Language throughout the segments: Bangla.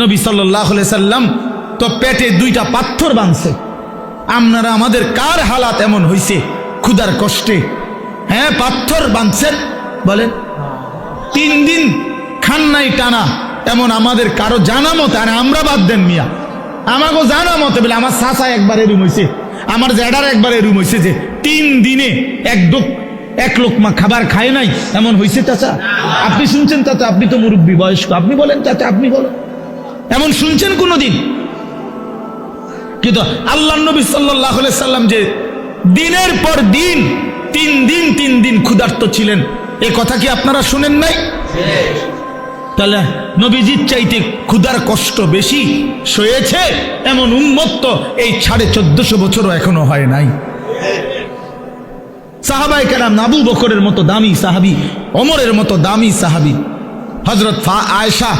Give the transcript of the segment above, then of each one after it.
নবী সাল্লাম তো পেটে দুইটা পাথর বাঁধছে। আপনারা আমাদের কার হালাত এমন হইছে? ক্ষুদার কষ্টে। হ্যাঁ পাথর বাঁধছেন? বলেন। তিন দিন খান নাই টানা, এমন আমাদের কারও জানা মতে, আর আমরা বাদ দেন মিয়া। আমাকে জানা মতে বলে, আমার চাচা একবার এরুম হয়েছে আমার জ্যাডার একবার এরুম হয়েছে যে তিন দিনে এক ডোক এক লোকমা খাবার খায় নাই, এমন হয়েছে চাচা? আপনি শুনছেন চাচা? আপনি তো মুরব্বী, বয়স্ক। আপনি বলেন চাচা, আপনি বলেন। এমন শুনছেন কোনোদিন? কিন্তু আল্লাহ নবী সাল্লাহ সাল্লাম যে দিনের পর দিন, তিন দিন তিন দিন ক্ষুধার্ত ছিলেন, এ কথা কি আপনারা শুনেন নাই? তাহলে নবীজির চাইতে ক্ষুধার কষ্ট বেশি সয়েছে এমন উন্মত্ত এই সাড়ে চোদ্দশো বছরও এখনও হয় নাই। সাহাবাই কেরাম নাবু বকরের মতো দামি সাহাবি অমরের মতো দামি সাহাবি হজরত ফা আয়সা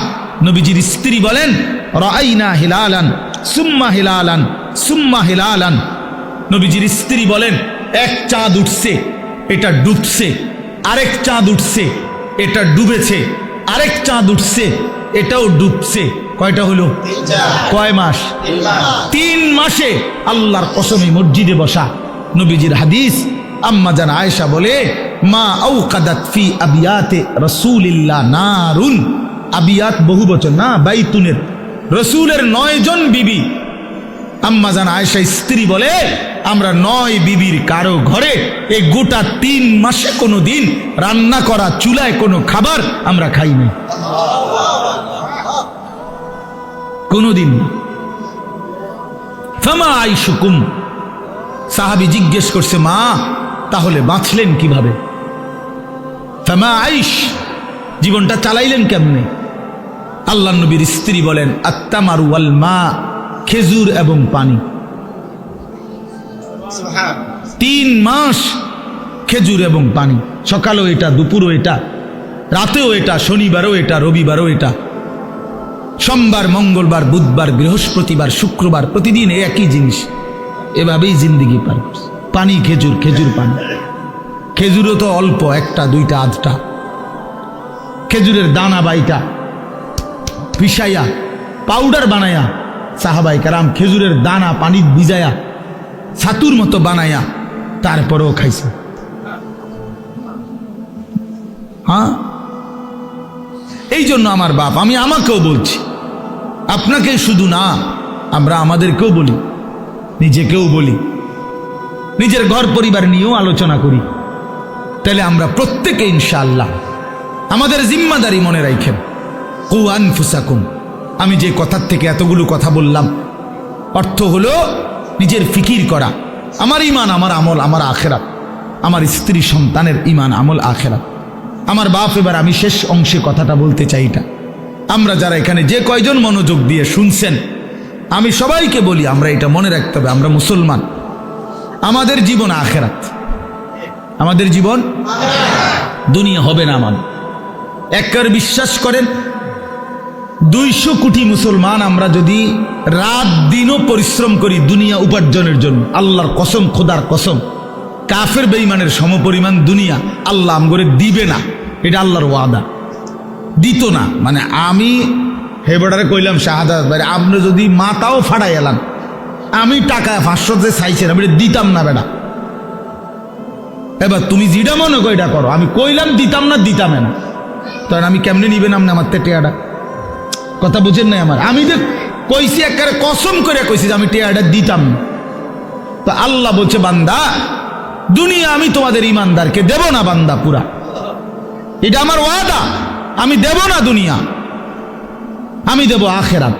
নবীজির স্ত্রী বলেন রাইনা হিলালান, সুম্মা হিলালান সুম্মা হিলালান। নবীজির স্ত্রী বলেন, এক চাঁদ উঠছে, এটা ডুবছে, আরেক চাঁদ উঠছে, এটা ডুবেছে, আরেক চাঁদ উঠছে, এটাও ডুবছে। কয়টা হলো? কয় মাস? তিন মাসে আল্লাহর কসমে মসজিদে বসা নবীজির হাদিস। আম্মা জান আয়েশা বলে, মা আউ কাদাত ফি আবিয়াতে রসুলিল্লাহ নারুন। আবিয়াত বহু বচন। না, বাইতুনের। রসুলের নয় জন বিবি। আম্মা জান আয়েশা স্ত্রী বলে, আমরা নয় বিবির কারও ঘরে এই গোটা তিন মাসে কোনো দিন রান্না করা, চুলায় কোনো খাবার আমরা খাই নাই। কোনোদিন ফামা আইসুকুম সাহাবি জিজ্ঞেস করছে, মা, তাহলে বাঁচলেন কীভাবে? ফামা আইস জীবনটা চালাইলেন কেমনে? আল্লাহ নবীর স্ত্রী বলেন আত্মামারু আল মা খেজুর এবং পানি। তিন মাস খেজুর এবং পানি। সকালও এটা দুপুরও এটা রাতেও এটা শনিবারও এটা রবিবারও এটা। সোমবার মঙ্গলবার বুধবার বৃহস্পতিবার শুক্রবার প্রতিদিন একই জিনিস। এভাবেই জিন্দিগি পার পানি খেজুর খেজুর পানি। খেজুরও তো অল্প একটা দুইটা আধটা। খেজুরের দানা বাইটা পিসাইয়া পাউডার বানায়া সাহাবাই কারাম খেজুরের দানা পানি ভিজায়া ছাতুর মতো বানায়া তারপরেও খাইছে। হ্যাঁ এই জন্য আমার বাপ, আমি আমাকেও বলছি আপনাকে শুধু না, আমরা আমাদেরকেও বলি, নিজেকেও বলি, নিজের ঘর পরিবার নিয়েও আলোচনা করি। তাহলে আমরা প্রত্যেকে ইনশাআল্লাহ, আমাদের জিম্মাদারি মনে রাখেন। কুয়ান ফুসাকুম আমি যে কথার থেকে এতগুলো কথা বললাম, অর্থ হলো নিজের ফিকির করা। আমার ইমান আমার আমল, আমার আখেরাত। আমার স্ত্রী সন্তানের ইমান আমল, আখেরাত। আমার বাপ, এবার আমি শেষ অংশে কথাটা বলতে চাই এটা। আমরা যারা এখানে যে কয়জন মনোযোগ দিয়ে শুনছেন, আমি সবাইকে বলি, আমরা এটা মনে রাখতে হবে, আমরা মুসলমান। আমাদের জীবন আখেরাত। আমাদের জীবন দুনিয়া হবে না আমার একবার বিশ্বাস করেন দুইশো কোটি মুসলমান আমরা যদি রাত দিনও পরিশ্রম করি দুনিয়া উপার্জনের জন্য, আল্লাহর কসম, খোদার কসম, কাফের বেইমানের সমপরিমাণ দুনিয়া আল্লাহ আমগরে দিবে না, এটা আল্লাহর ওয়াদা। দিত না মানে আমি হেবডারে কইলাম শাহাদাত ভাই, আপনি যদি মাতাও ফাড়াই এলাম আমি টাকা পাঁচশো যে চাইছেন, আমি দিতাম না বেটা। এবার তুমি যেটা মনে করো, এটা করো। আমি কইলাম দিতাম না দিতাম না। তখন আমি কেমনে নিবেন আপনি আমার টেয়াটা কথা বুঝেন নাই আমার? আমি যে কইছি একেবারে কসম করে কইছি যে আমি টেয়াটা দিতাম। তো আল্লাহ বলছে, বান্দা, দুনিয়া আমি তোমাদের ইমানদারকে দেব না বান্দা পুরা। এটা আমার ওয়াদা। আমি দেব না দুনিয়া। আমি দেব আখেরাত।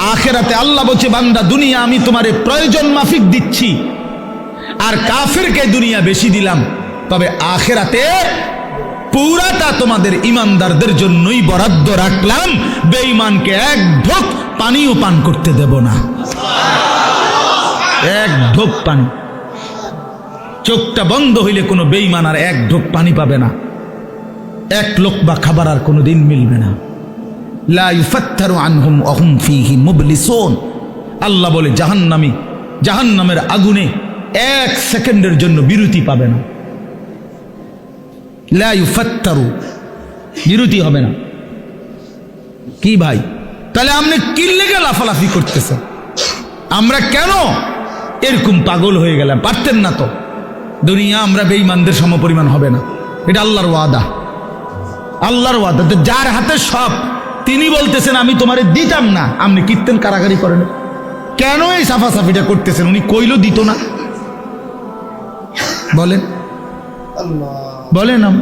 আখেরাতে আল্লাহ বলছে, বান্দা, দুনিয়া আমি তোমার প্রয়োজন মাফিক দিচ্ছি। আর কাফেরকে দুনিয়া বেশি দিলাম। তবে আখেরাতে পুরাটা তোমাদের ইমানদারদের জন্যই বরাদ্দ রাখলাম। বেঈমানকে এক ঢোক পানিও পান করতে দেব না। এক ঢোক পানি। চোখটা বন্ধ হইলে কোনো বেঈমান আর এক ঢোক পানি পাবে না। এক লোক বা খাবার আর কোনো দিন মিলবে না। আল্লাহ বলে, জাহান্নামী, জাহান্নামের আগুনে এক সেকেন্ডের জন্য বিরতি পাবে না। লা ইউফাত্তারু। বিরতি হবে না। কি ভাই? তাহলে আপনি কিল্লেগে লাফালাফি করতেছেন? আমরা কেন এরকম পাগল হয়ে গেলাম? পারতেন না তো। দুনিয়া আমরা বেঈমানদের সমপরিমাণ হবে না। এটা আল্লাহর ওয়াদা। আল্লাহর ওয়াদা। তো যার হাতে সব, তিনি বলতেছেন, আমি তোমারে দিতাম না। আপনি কীর্তন কারাগারি করেন। কেন এই সাফাসাফিটা করতেছেন? উনি কইলো দিত না। বলেন। বলেন আম-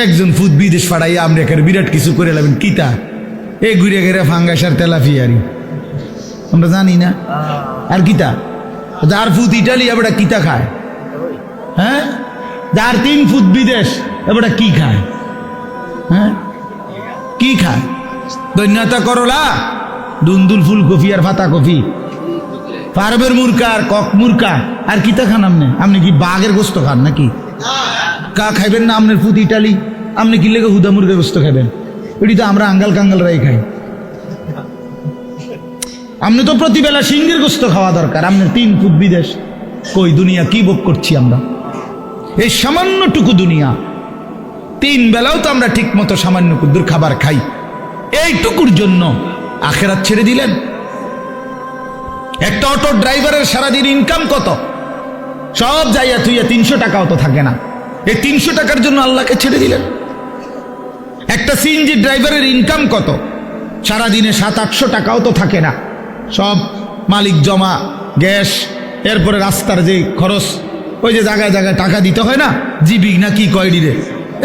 একজন ফুদ বিদেশ ফাড়াইয়া আমরা বিরাট কিছু করে লাবেন কিতা এ ঘুরে ঘেরে ফাঙ্গাসার তেলাফিয়ারি আমরা জানি না। আর কিতা যার ফুট ইটালি এবার কিতা খায়? হ্যাঁ? যার তিন ফুট বিদেশ এবার কি খায়? হ্যাঁ? কি খায়? দৈন্যতা করলা। দুন্দুল ফুলকপি আর ফাতা কফি পারবের মুরকা আর কক মুরকা। আর কিতা খান আপনি? আপনি কি বাঘের গোস্ত খান নাকি? কা খাইবেন না আপনার পুঁতি ইটালি আপনি কি লেগে হুদা মুরগের গোস্ত খাবেন এটি তো আমরা আঙ্গাল কাঙ্গালরাই খাই। আপনি তো প্রতিবেলা সিংহের গোস্ত খাওয়া দরকার। আপনার তিন ফুট বিদেশ। কই দুনিয়া, কি ভোগ করছি আমরা? এই সামান্যটুকু দুনিয়া। তিন বেলাও তো আমরা ঠিক মতো সামান্য কুদ্দুর খাবার খাই। এইটুকুর জন্য আখেরাত ছেড়ে দিলেন। একটা অটো ড্রাইভারের সারাদিন ইনকাম কত? সব যাইয়া তুইয়া তিনশো টাকাও তো থাকে না। এই তিনশো টাকার জন্য আল্লাহকে ছেড়ে দিলেন। একটা সিএনজি ড্রাইভারের ইনকাম কত? সারাদিনে সাত, আটশো টাকাও তো থাকে না। সব মালিক জমা, গ্যাস, এরপরে রাস্তার যে খরচ, ওই যে জায়গায় জায়গায় টাকা দিতে হয় না? জিবি না কি কয়ডি রে?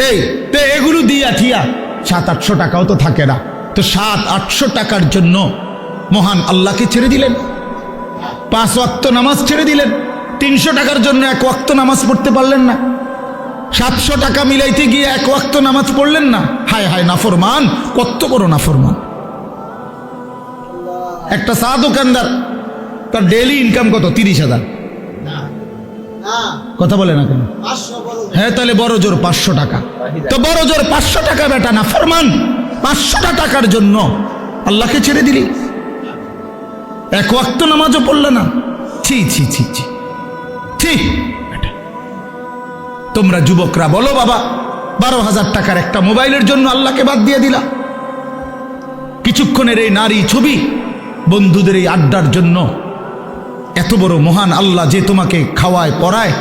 এই, তো এগুলো দিয়া ঠিয়া সাত, আটশো টাকাও তো থাকে না। তো সাত, আটশো টাকার জন্য মহান আল্লাহকে ছেড়ে দিলেন। পাঁচ ওয়াক্ত নামাজ ছেড়ে দিলেন। তিনশো টাকার জন্য এক ওয়াক্ত নামাজ পড়তে পারলেন না। সাতশো টাকা মিলাইতে গিয়ে এক ওয়াক্ত নামাজ পড়লেন না। হায় হায়, নাফরমান কত বড় নাফরমান। একটা চা দোকানদার, তার ডেইলি ইনকাম কত? তিরিশ হাজার। কথা বলে না কেন? হ্যাঁ তাহলে বড় জোর পাঁচশো টাকা। তো বড় জোর পাঁচশো টাকা বেটা না ফরমান পাঁচশোটা টাকার জন্য আল্লাহকে ছেড়ে দিলি। এক ওয়াক্ত নামাজও পড়লে না? ছি ছি ছি ছি। ছি। তোমরা যুবকরা বলো বাবা, বারো হাজার টাকার একটা মোবাইলের জন্য আল্লাহকে বাদ দিয়ে দিলা। কিছুক্ষণের এই নারী ছবি বন্ধুদের এই আড্ডার জন্য এত বড় মহান আল্লাহ যে তোমাকে খাওয়ায়, পড়ায়,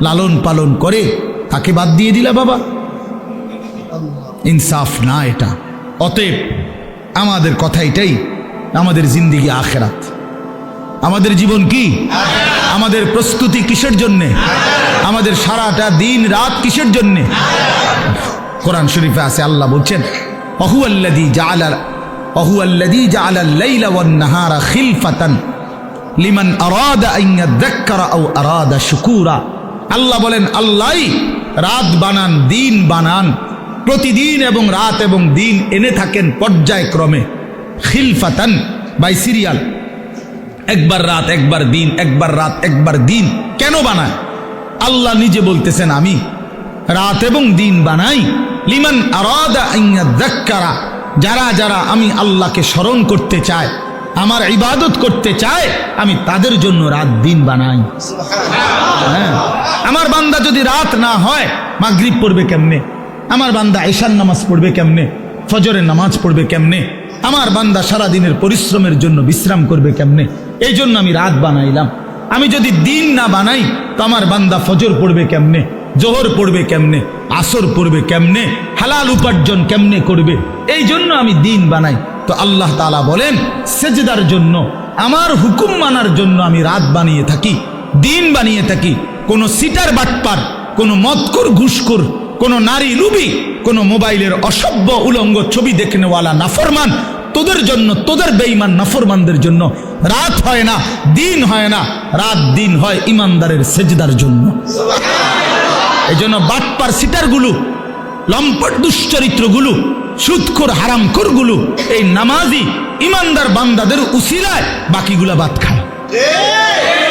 লালন পালন করে, তাকে বাদ দিয়ে দিলা বাবা। ইনসাফ না এটা। অতএব আমাদের কথা এটাই আমাদের জিন্দিগি আখেরাত। আমাদের জীবন কি? আমাদের প্রস্তুতি কিসের জন্যে? আমাদের সারাটা দিন রাত কিসের জন্যে? কোরআন শরীফে আছে, আল্লাহ বলছেন অহু আল্লাদি জাআলা অহু আল্লাদি জাআলা লাইলা ওয়ান নাহারা খিলফাতান লিমান আরাদা আন ইয়াযাক্কারা আও আরাদা শুকুরা। আল্লাহ বলেন, আল্লাহই রাত বানান, দিন বানান, প্রতিদিন এবং রাত এবং দিন এনে থাকেন পর্যায়ক্রমে। খিলফাতান বাই সিরিয়াল। একবার রাত, একবার দিন, একবার রাত, একবার দিন। কেন বানায়? আল্লাহ নিজে বলতেছেন, আমি রাত এবং দিন বানাই। লিমান আরাদা আইয়াদ্দাক্কারা যারা যারা আমি আল্লাহকে স্মরণ করতে চায়, আমার ইবাদত করতে চায়, আমি তাদের জন্য রাত, দিন বানাই। হ্যাঁ। আমার বান্দা যদি রাত না হয়, মাগরিব পড়বে কেমনে? আমার বান্দা ঈশান নামাজ পড়বে কেমনে? ফজরের নামাজ পড়বে কেমনে? আমার বান্দা সারা দিনের পরিশ্রমের জন্য বিশ্রাম করবে কেমনে? এই জন্য আমি রাত বানাইলাম। আমি যদি দিন না বানাই, তো আমার বান্দা ফজর পড়বে কেমনে? জোহর পড়বে কেমনে? আসর পড়বে কেমনে? হালাল উপার্জন কেমনে করবে? এই জন্য আমি দিন বানাই। তো আল্লাহ তাআলা বলেন, সেজদার জন্য, আমার হুকুম মানার জন্য আমি রাত বানিয়ে থাকি, দিন বানিয়ে থাকি। কোনো সিটার বাটপার, কোনো মদকর ঘুষকর কোনো নারী লুবি কোনো মোবাইলের অসভ্য উলঙ্গ ছবি দেখনেওয়ালা নাফরমান, তোদের জন্য, তোদের বেঈমান নাফরমানদের জন্য রাত হয় না, দিন হয় না, রাত দিন হয় ইমানদারের সেজদার জন্য। এই জন্য বাটপার সিটারগুলো, লম্পট দুশ্চরিত্রগুলো সুদখোর হারামখোরগুলো, এই নামাজি ইমানদার বান্দাদের উসিলায় বাকিগুলা বাদ খায়।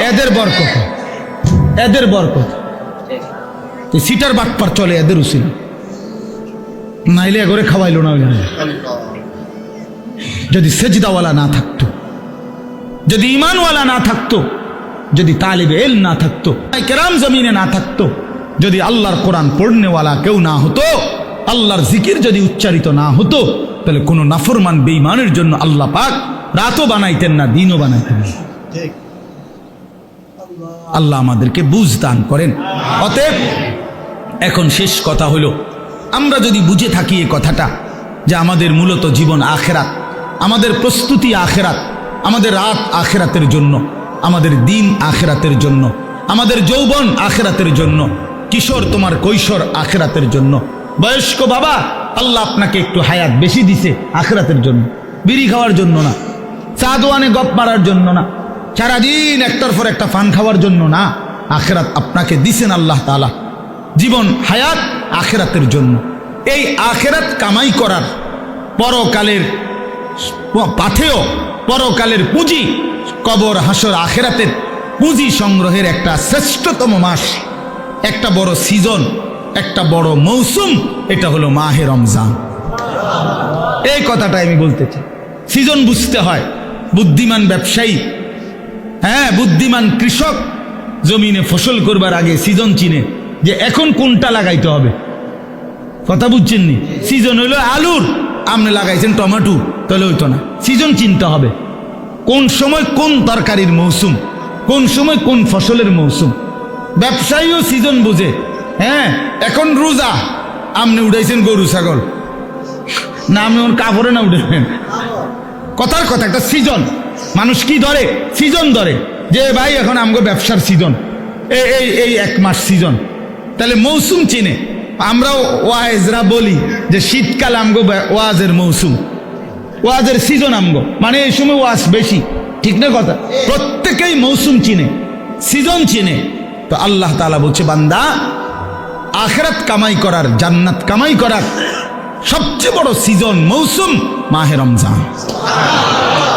এদের বরকত এদের বরকত। সিটার বাটপার চলে এদের উসিলা নাইলে করে খাওয়াইলো না যদি সেজদাওয়ালা না থাকতো, যদি ইমানওয়ালা না থাকতো, যদি তালিবে এল না থাকতো, কেরাম জমিনে না থাকতো, যদি আল্লাহর কোরআন পড়নেওয়ালা কেউ না হতো, আল্লাহর জিকির যদি উচ্চারিত না হতো, তাহলে কোনো নাফরমান বেঈমানের জন্য আল্লাহ পাক রাতও বানাইতেন না, দিনও বানাইতেন না। আল্লাহ আমাদেরকে বুঝ দান করেন। অতএব এখন শেষ কথা হলো আমরা যদি বুঝে থাকি এ কথাটা, যে আমাদের মূলত জীবন আখেরাত, আমাদের প্রস্তুতি আখেরাত, আমাদের রাত আখেরাতের জন্য, আমাদের দিন আখেরাতের জন্য, আমাদের যৌবন আখেরাতের জন্য, কিশোর তোমার কৈশোর আখেরাতের জন্য, বয়স্ক বাবা, আল্লাহ আপনাকে একটু হায়াত বেশি দিছে আখেরাতের জন্য, বিড়ি খাওয়ার জন্য না চা দোয়ানে গপ মারার জন্য না, সারাদিন একটার পর একটা ফান খাওয়ার জন্য না, আখেরাত আপনাকে দিছেন আল্লাহ তালা জীবন, হায়াত, আখেরাতের জন্য। এই আখেরাত কামাই করার পরকালের পাথেয়, পরকালের পুঁজি, কবর, হাসর, আখেরাতের পুঁজি সংগ্রহের একটা শ্রেষ্ঠতম মাস। একটা বড় সিজন, একটা বড় মৌসুম, এটা হলো মাহে রমজান। এই কথাটা আমি বলতে চাই। সিজন বুঝতে হয়, বুদ্ধিমান ব্যবসায়ী হ্যাঁ বুদ্ধিমান কৃষক, জমিনে ফসল করবার আগে সিজন চিনে। যে এখন কোনটা লাগাইতে হবে? কথা বুঝছেন নি সিজন হইল আলুর। আপনি লাগাইছেন টমেটো, তাহলে হইতো না। সিজন চিনতে হবে। কোন সময় কোন তরকারির মৌসুম, কোন সময় কোন ফসলের মৌসুম। ব্যবসায়ীও সিজন বুঝে। হ্যাঁ এখন রোজা। আপনি উঠাইছেন গরু, ছাগল। না, আপনি ওর কাপড়ে না উঠেছেন কথার কথা, একটা সিজন। মানুষ কি ধরে? সিজন ধরে। যে ভাই, এখন আমগো ব্যবসার সিজন। এই এই এক মাস সিজন। তাহলে মৌসুম চিনে। আমরাও ওয়াজরা বলি যে শীতকাল আমগো ওয়াজের মৌসুম। ওয়াজের সিজন আমগো। মানে এই সময় ওয়াজ বেশি। ঠিক না কথা? প্রত্যেকেই মৌসুম চিনে। সিজন চিনে। তো আল্লাহ তাআলা বলছে, বান্দা, আখেরাত কামাই করার, জান্নাত কামাই করার সবচেয়ে বড় সিজন মৌসুম মাহে রমজান।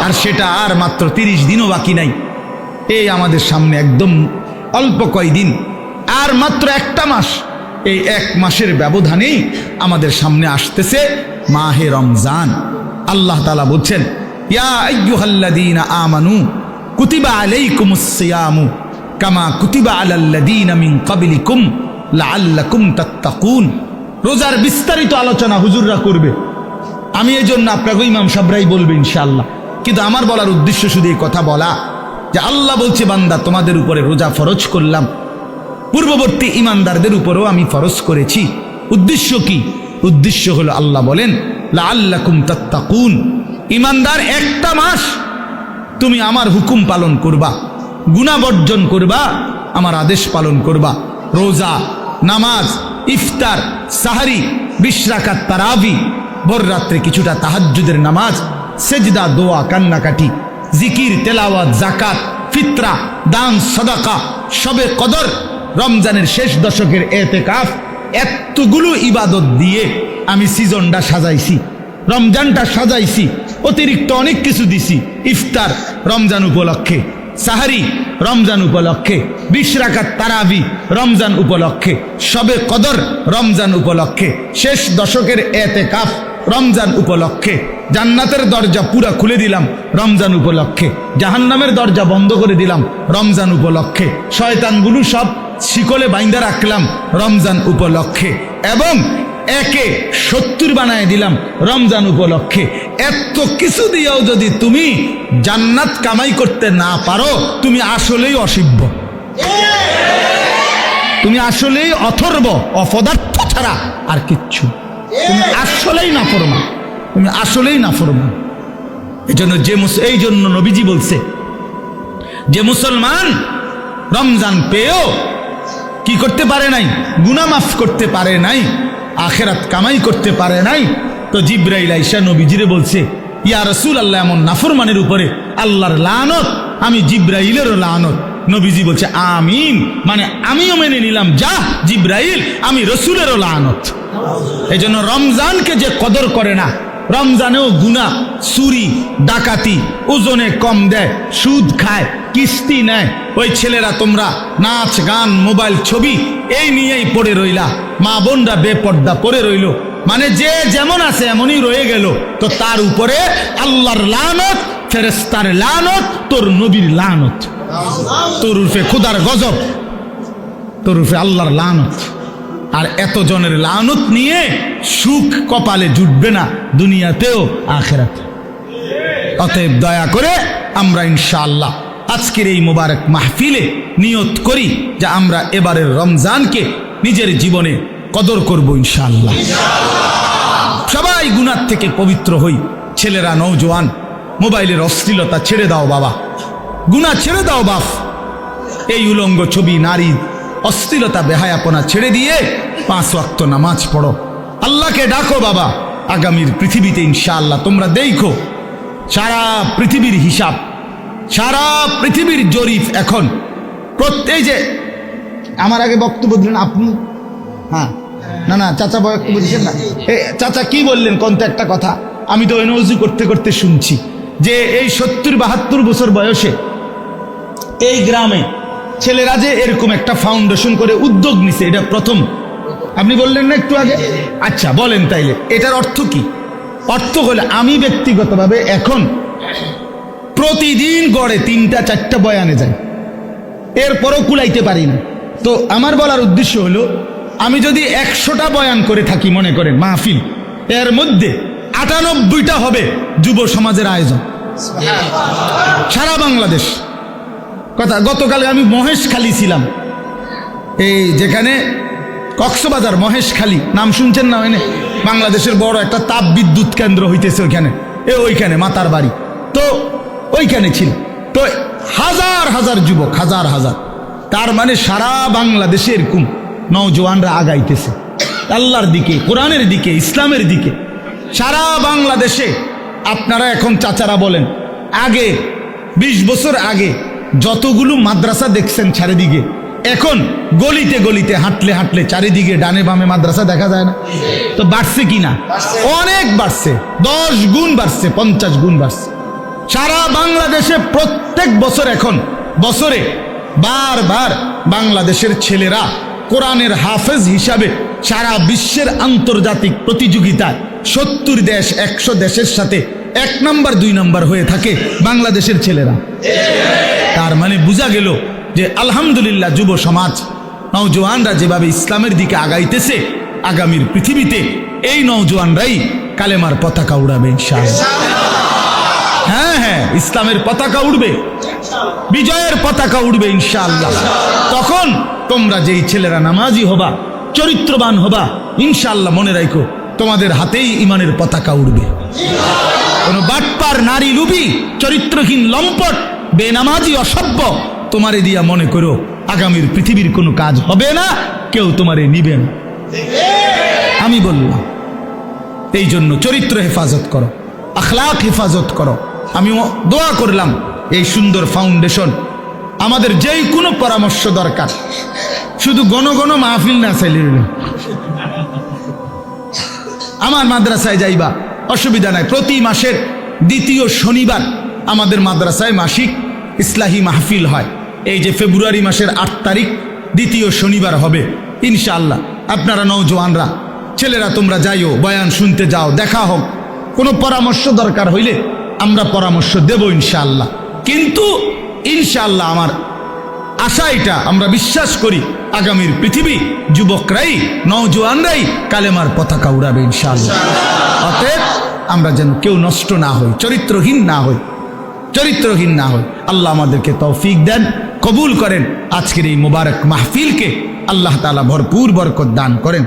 আর সেটা আর মাত্র তিরিশ দিনও বাকি নাই। এই আমাদের সামনে একদম অল্প কয়দিন আর মাত্র একটা মাস। এই এক মাসের ব্যবধানেই আমাদের সামনে আসতেছে মাহে রমজান। আল্লাহ তালা বলছেন, ইয়া আমানু, কুতিবা আলাইকুমুস সিয়ামু, কামা কুতিবা আলাল্লাযীনা মিন ক্বাবলিকুম লাআল্লাকুম তাত্তাকুন। রোজার বিস্তারিত আলোচনা হুজুররা করবে। আমি এই জন্য আপনাকে ইমাম সাবরাই বলবে ইনশাআল্লাহ। কিন্তু আমার বলার উদ্দেশ্য শুধু এই কথা বলা যে আল্লাহ বলছে, বান্দা, তোমাদের উপরে রোজা ফরজ করলাম। পূর্ববর্তী ইমানদারদের উপরেও আমি ফরজ করেছি। উদ্দেশ্য কি? উদ্দেশ্য হলো আল্লাহ বলেন লা তাত্তাকুন। ইমানদার, একটা মাস তুমি আমার হুকুম পালন করবা গুণা বর্জন করবা, আমার আদেশ পালন করবা। রোজা, নামাজ, ইফতার, সাহারি, বিশ্রাকাত, তারাবি ভোর রাত্রে কিছুটা তাহাজ্জুদের নামাজ, সেজদা, দোয়া, কান্নাকাটি, জিকির, তেলাওয়াত জাকাত ফিতরা, দান, সদাকা, সবে কদর রমজানের শেষ দশকের এতে কাফ এতগুলো ইবাদত দিয়ে আমি সিজনটা সাজাইছি, রমজানটা সাজাইছি, অতিরিক্ত অনেক কিছু দিছি। ইফতার রমজান উপলক্ষে, সাহারি রমজান উপলক্ষে, বিশ রাকাত তারাবি রমজান উপলক্ষে সবে কদর রমজান উপলক্ষে, শেষ দশকের এতে কাফ রমজান উপলক্ষে, জান্নাতের দরজা পুরা খুলে দিলাম রমজান উপলক্ষে, জাহান্নামের দরজা বন্ধ করে দিলাম রমজান উপলক্ষে, শয়তানগুলো সব শিকলে বাইন্দা রাখলাম রমজান উপলক্ষে এবং একে সত্তর বানায় দিলাম রমজান উপলক্ষে। এত কিছু দিয়েও যদি তুমি জান্নাত কামাই করতে না পারো, তুমি আসলেই অসিব্য। তুমি আসলেই অথর্ব, অপদার্থ ছাড়া আর কিচ্ছু। তুমি আসলেই না ফরমা তুমি আসলেই না ফরমা এই জন্য যে এই জন্য নবীজি বলছে, যে মুসলমান রমজান পেয়েও কি করতে পারে নাই? গুনা মাফ করতে পারে নাই। আখেরাত কামাই করতে পারে নাই। তো জিব্রাইল আইসা নবীজিরে বলছে, ইয়া রসুল আল্লাহ এমন নাফরমানের উপরে আল্লাহর লানত, আমি জিব্রাইলেরও লানত। নবীজি বলছে, আমিন। মানে আমিও মেনে নিলাম, যা জিব্রাইল, আমি রসুলেরও লানত। এই জন্য রমজানকে যে কদর করে না রমজানেও গুনা চুরি, ডাকাতি, ওজনে কম দেয়, সুদ খায়, কিস্তি নেয়। ওই ছেলেরা তোমরা, নাচ, গান, মোবাইল, ছবি, এই নিয়েই পড়ে রইলা। মা বোনরা বেপর্দা পড়ে রইল। মানে যে যেমন আছে এমনই রয়ে গেল। তো তার উপরে আল্লাহর লানত ফেরেস্তার লানত, তোর নবীর লানত। তোর উর্ফে খুদার গজব, তোর উর্ফে আল্লাহর লানত। আর এত জনের লানত নিয়ে সুখ কপালে জুটবে না দুনিয়াতেও আখেরাতে। অতএব দয়া করে আমরা ইনশাআল্লাহ আজকের এই মোবারক মাহফিলে নিয়ত করি যে আমরা এবারের রমজানকে নিজের জীবনে কদর করব ইনশাআল্লাহ। সবাই গুনার থেকে পবিত্র হই। ছেলেরা নৌজওয়ান মোবাইলের অশ্লীলতা ছেড়ে দাও বাবা। গুনাহ ছেড়ে দাও বাপ। এই উলঙ্গ ছবি নারী অশ্লীলতা বেহায়াপনা ছেড়ে দিয়ে পাঁচ ওয়াক্ত নামাজ পড়ো। আল্লাহকে ডাকো বাবা। আগামীর পৃথিবীতে ইনশাআল্লাহ তোমরা দেখো। সারা পৃথিবীর হিসাব, সারা পৃথিবীর জরিপ এখন। প্রত্যেক যে, আমার আগে বক্তব্য দিলেন আপনি? হ্যাঁ। না না, চাচা বক্তব্য দিচ্ছেন না। চাচা কি বললেন? কোন তো একটা কথা। আমি তো এনওজি করতে করতে শুনছি যে এই সত্তর বাহাত্তর বছর বয়সে এই গ্রামে ছেলেরা যে এরকম একটা ফাউন্ডেশন করে উদ্যোগ নিছে, এটা প্রথম। আপনি বললেন না একটু আগে? আচ্ছা বলেন তাইলে। এটার অর্থ কি? অর্থ হলে আমি ব্যক্তিগতভাবে এখন প্রতিদিন গড়ে তিনটা, চারটা বয়ানে যাই। এরপরও কুলাইতে পারি না। তো আমার বলার উদ্দেশ্য হলো, আমি যদি একশোটা বয়ান করে থাকি, মনে করেন, মাহফিল, এর মধ্যে আটানব্বইটা হবে যুব সমাজের আয়োজন। সারা বাংলাদেশ। কথা, গতকালে আমি মহেশখালী ছিলাম। এই যেখানে কক্সবাজার, মহেশখালী, নাম শুনছেন না ওইনে বাংলাদেশের বড় একটা তাপ বিদ্যুৎ কেন্দ্র হইতেছে ওইখানে। এ ওইখানে, মাতার বাড়ি। তো ওইখানে ছিল। তো হাজার হাজার যুবক, হাজার হাজার। তার মানে সারা বাংলাদেশে এরকম নওজোয়ানরা আগাইতেছে। আল্লাহর দিকে, কোরআনের দিকে, ইসলামের দিকে। সারা বাংলাদেশে আপনারা এখন চাচারা বলেন, আগে ২০ বছর আগে যতগুলো মাদ্রাসা দেখছেন চারিদিকে, এখন গলিতে গলিতে হাঁটলে হাঁটলে চারিদিকে ডানে বামে মাদ্রাসা দেখা যায় না। তো বাড়ছে কি না? অনেক বাড়ছে, দশ গুণ বাড়ছে, পঞ্চাশ গুণ বাড়ছে। সারা বাংলাদেশে প্রত্যেক বছর এখন, বছরে বারবার বাংলাদেশের ছেলেরা কোরআনের হাফেজ হিসাবে সারা বিশ্বের আন্তর্জাতিক প্রতিযোগিতায় সত্তর দেশ, একশো দেশের সাথে এক নাম্বার, দুই নাম্বার হয়ে থাকে বাংলাদেশের ছেলেরা। তার মানে বোঝা গেল যে আলহামদুলিল্লাহ যুব সমাজ নওজোয়ানরা যেভাবে ইসলামের দিকে আগাইতেছে, আগামীর পৃথিবীতে এই নওজোয়ানরাই কালেমার পতাকা উড়াবে হ্যাঁ হ্যাঁ ইসলামের পতাকা উঠবে বিজয়ের পতাকা উঠবে ইনশাআল্লাহ। তখন তোমরা যেই ছেলেরা নামাজি হবা, চরিত্রবান হবা, ইনশাআল্লাহ মনে রাখো তোমাদের হাতেই ইমানের পতাকা বাটপার নারী লুবি, চরিত্রহীন লম্পট, বেনামাজি অসভ্য। তোমারে দিয়া মনে করো, আগামীর পৃথিবীর কোনো কাজ হবে না, কেউ তোমারে নিবে না। আমি বললাম, এই জন্য চরিত্র হেফাজত করো, আখলাক হেফাজত করো। আমি দোয়া করলাম, এই সুন্দর ফাউন্ডেশন, আমাদের যেই কোনো পরামর্শ দরকার, শুধু গণ গণ মাহফিল না চাইলে। আমার মাদ্রাসায় যাইবা, অসুবিধা নাই, প্রতি মাসের দ্বিতীয় শনিবার আমাদের মাদ্রাসায় মাসিক ইসলাহি মাহফিল হয়। এই যে ফেব্রুয়ারি মাসের আট তারিখ, দ্বিতীয় শনিবার হবে। ইনশাআল্লাহ, আপনারা নৌজওয়ানরা ছেলেরা তোমরা যাইও, বয়ান শুনতে যাও, দেখা হোক। কোনো পরামর্শ দরকার হইলে আমরা পরামর্শ দেব ইনশাআল্লাহ। কিন্তু ইনশাআল্লাহ আমার আশা এটা, আমরা বিশ্বাস করি, আগামীর পৃথিবী যুবকরাই, নওজোয়ানরাই কালেমার পতাকা উড়াবে ইনশাআল্লাহ। অতএব আমরা যেন কেউ নষ্ট না হই, চরিত্রহীন না হই, চরিত্রহীন না হই। আল্লাহ আমাদেরকে তৌফিক দেন, কবুল করেন। আজকের এই মুবারক মাহফিলকে আল্লাহ তালা ভরপুর বরকত দান করেন।